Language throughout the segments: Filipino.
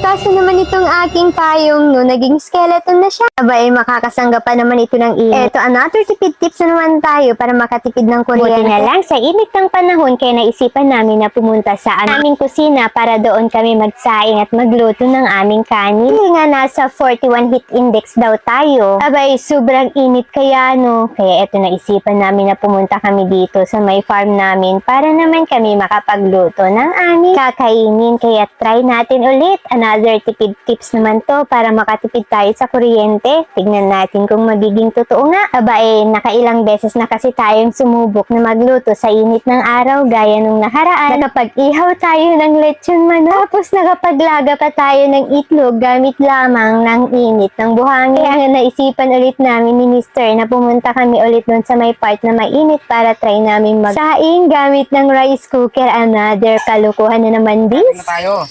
kaso naman itong aking payong no, naging skeleton na siya. Aba eh, makakasangga pa naman ito ng init. Eto, another tipid tips na naman tayo para makatipid ng kuryente. Buti na lang, sa init ng panahon, kaya naisipan namin na pumunta sa aming kusina para doon kami magsaing at magluto ng aming kanin. Dahil nga nasa 41 heat index daw tayo. Abay, sobrang init kaya no. Kaya eto naisipan namin na pumunta kami dito sa may farm namin para naman kami makapagluto ng aming kakainin. Kaya try natin ulit. Another tipid tips naman to para makatipid tayo sa kuryente. Tignan natin kung magiging totoo nga. Aba eh, nakailang beses na kasi tayong sumubok na magluto sa init ng araw gaya nung nakaraan. Nakapag-ihaw tayo ng lechon manok. Tapos nakapaglaga pa tayo ng itlog gamit lamang ng init ng buhangin. Kaya nga naisipan ulit namin ni Mister na pumunta kami ulit doon sa may part na mainit para try namin magsaing gamit ng rice cooker. Another kalukuhan na naman na this. tayo.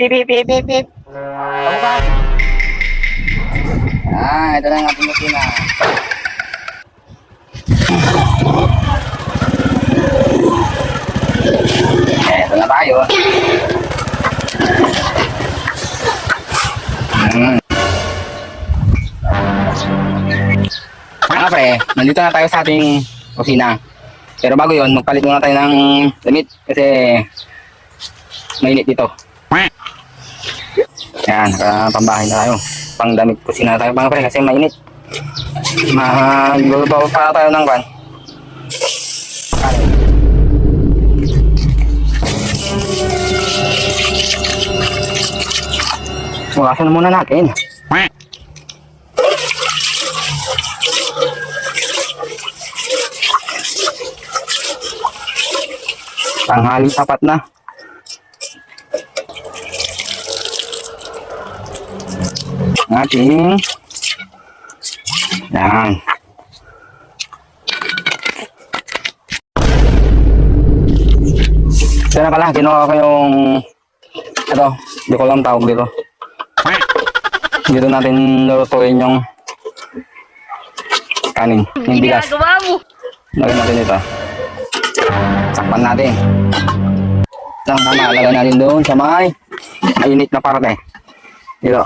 Pip, pip, pip, pip, pip. Tama ba? Ah, ito na ang ating kusina. Eh, ito na tayo. Hmm. Mga pre, nandito na tayo sa ating kusina. Pero bago yon magpalit muna tayo ng damit kasi mainit dito. Yan, nakapambahay na tayo. Pang damit kusina na tayo mga pre kasi mainit. Magluluto pa tayo ng van. Hugasan na muna natin. Tanghali sapat na. Ating yan. Kaya na pala, ginawa ko yung ito, hindi ko lang tawag dito. Dito natin lulutuin yung kanin, yung bigas. Lagyan natin ito. Sakpan natin. Tama, tama. Lagyan natin doon sa may mainit na parte. Dito.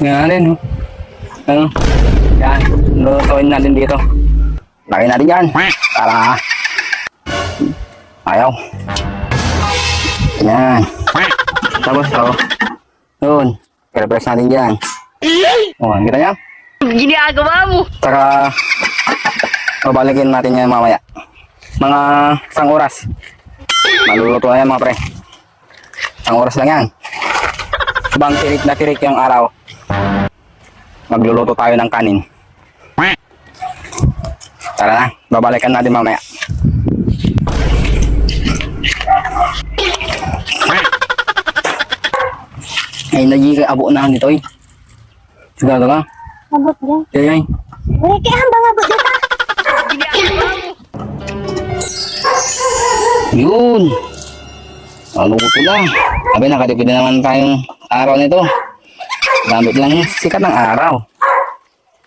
Yan oh. Ano? Yan. Lulutuin natin dito. Lagyan natin yan. Para ayaw. Yan. Tapos ito. Doon. Kaya-press natin dyan. Oh, kita niya? Ginagawa mo. Saka, babalikin natin yan mamaya. Mga isang oras. Maluluto na yan mga pre. Isang oras lang yan. Habang tirik na tirik yung araw, magluluto tayo ng kanin. Tara na, babalikan natin mamaya. Ay, nagiging abo na nito eh. Sigado ka? Abot yan. Ay, ay. Wala kaya hambang abot dito. Yun. Ano ko lang. Sabi, nakatipid na naman tayong araw nito. Gamit lang yung sikat ng araw.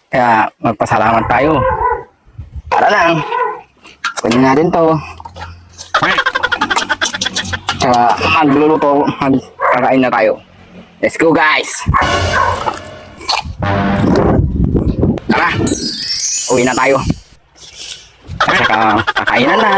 Kaya magpasalamat tayo. Para lang. Kunin natin to. Kaya magluluto, magkakain na tayo. Let's go guys! Tara! Uwi na tayo. At saka kakain na na.